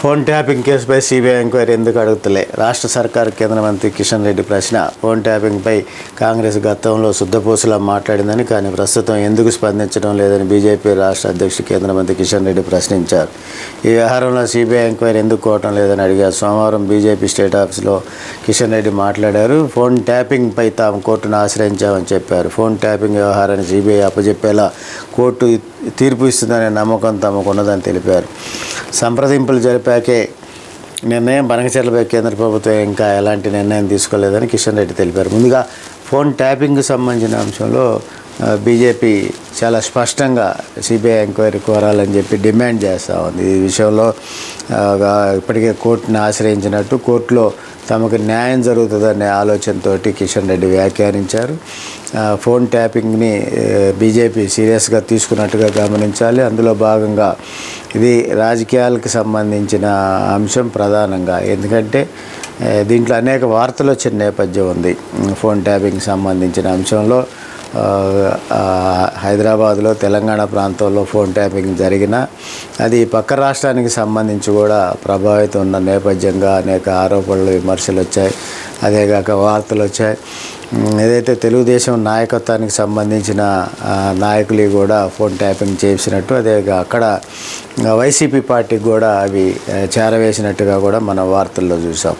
Phone tapping కేసుపై CBI enquiry ఎందుకు అడుగుతలే? రాష్ట్ర సర్కార్ కేంద్ర మంత్రి కిషన్ రెడ్డి ప్రశ్న. ఫోన్ ట్యాపింగ్పై కాంగ్రెస్ గతంలో శుద్ధపూసలా మాట్లాడిందని కానీ ప్రస్తుతం ఎందుకు స్పందించడం లేదని బీజేపీ రాష్ట్ర అధ్యక్షుడు కేంద్ర మంత్రి కిషన్ రెడ్డి ప్రశ్నించారు. ఈ వ్యవహారంలో సిబిఐ ఎంక్వైరీ ఎందుకు కోవటం లేదని అడిగారు. సోమవారం బీజేపీ స్టేట్ ఆఫీస్లో కిషన్ రెడ్డి మాట్లాడారు. ఫోన్ ట్యాపింగ్పై తాము కోర్టును ఆశ్రయించామని చెప్పారు. ఫోన్ ట్యాపింగ్ వ్యవహారాన్ని సిబిఐ అప్పజెప్పేలా కోర్టు తీర్పు ఇస్తుందనే నమ్మకం తమకు ఉన్నదని తెలిపారు. సంప్రదింపులు జరిపాకే నిర్ణయం బనకచర్లపై కేంద్ర ప్రభుత్వం ఇంకా ఎలాంటి నిర్ణయం తీసుకోలేదని కిషన్ రెడ్డి తెలిపారు. ముందుగా ఫోన్ ట్యాపింగ్కి సంబంధించిన అంశంలో బీజేపీ చాలా స్పష్టంగా సిబిఐ ఎంక్వైరీ కోరాలని చెప్పి డిమాండ్ చేస్తూ ఉంది. ఈ విషయంలో ఇప్పటికే కోర్టును ఆశ్రయించినట్టు కోర్టులో తమకు న్యాయం జరుగుతుందనే ఆలోచనతో కిషన్ రెడ్డి వ్యాఖ్యానించారు. ఫోన్ ట్యాపింగ్ని బీజేపీ సీరియస్గా తీసుకున్నట్టుగా గమనించాలి. అందులో భాగంగా ఇది రాజకీయాలకు సంబంధించిన అంశం ప్రధానంగా. ఎందుకంటే దీంట్లో అనేక వార్తలు వచ్చిన నేపథ్యం ఉంది. ఫోన్ ట్యాపింగ్ సంబంధించిన అంశంలో హైదరాబాద్లో తెలంగాణ ప్రాంతంలో ఫోన్ ట్యాపింగ్ జరిగిన అది పక్క రాష్ట్రానికి సంబంధించి కూడా ప్రభావితం ఉన్న నేపథ్యంగా అనేక ఆరోపణలు విమర్శలు వచ్చాయి. అదేగాక వార్తలు వచ్చాయి. ఏదైతే తెలుగుదేశం నాయకత్వానికి సంబంధించిన నాయకులు కూడా ఫోన్ ట్యాపింగ్ చేసినట్టు అదే అక్కడ వైసీపీ పార్టీకి కూడా అవి చేరవేసినట్టుగా కూడా మనం వార్తల్లో చూసాం.